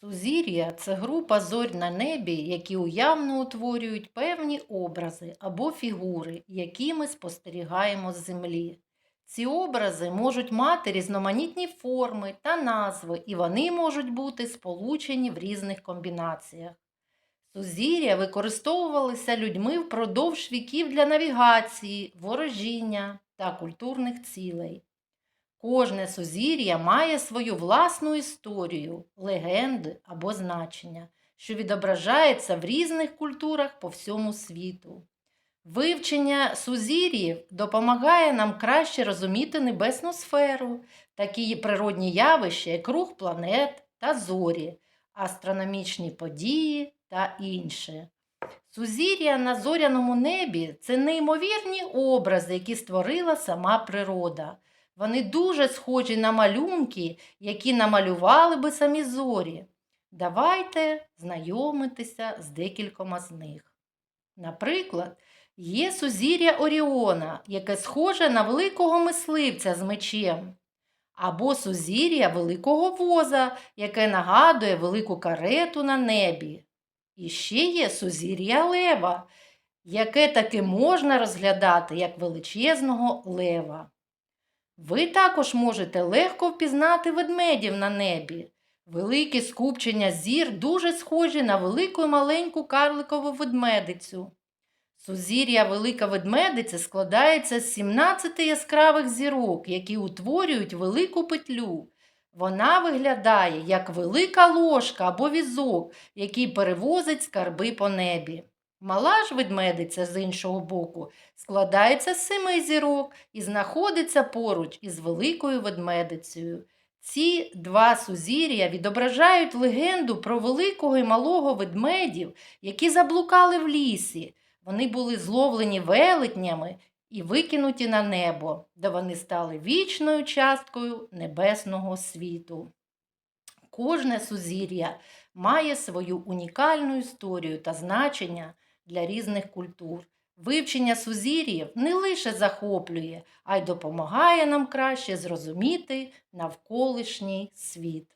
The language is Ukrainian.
Сузір'я це група зорь на небі, які уявно утворюють певні образи або фігури, які ми спостерігаємо з землі. Ці образи можуть мати різноманітні форми та назви, і вони можуть бути сполучені в різних комбінаціях. Сузір'я використовувалися людьми впродовж віків для навігації, ворожіння та культурних цілей. Кожне сузір'я має свою власну історію, легенди або значення, що відображається в різних культурах по всьому світу. Вивчення сузір'їв допомагає нам краще розуміти небесну сферу, такі природні явища, як рух планет та зорі, астрономічні події та інше. Сузір'я на зоряному небі це неймовірні образи, які створила сама природа. Вони дуже схожі на малюнки, які намалювали би самі зорі. Давайте знайомитися з декількома з них. Наприклад, є сузір'я Оріона, яке схоже на великого мисливця з мечем, або сузір'я великого воза, яке нагадує велику карету на небі. І ще є сузір'я лева, яке таки можна розглядати як величезного лева. Ви також можете легко впізнати ведмедів на небі. Великі скупчення зір дуже схожі на велику і маленьку карликову ведмедицю. Сузір'я Велика Ведмедиця складається з 17 яскравих зірок, які утворюють велику петлю. Вона виглядає як велика ложка або візок, який перевозить скарби по небі. Мала ж ведмедиця з іншого боку складається з семи зірок і знаходиться поруч із великою ведмедицею. Ці два сузір'я відображають легенду про великого і малого ведмедів, які заблукали в лісі. Вони були зловлені велетнями і викинуті на небо, де вони стали вічною часткою небесного світу. Кожне сузір'я має свою унікальну історію та значення для різних культур. Вивчення сузір'їв не лише захоплює, а й допомагає нам краще зрозуміти навколишній світ.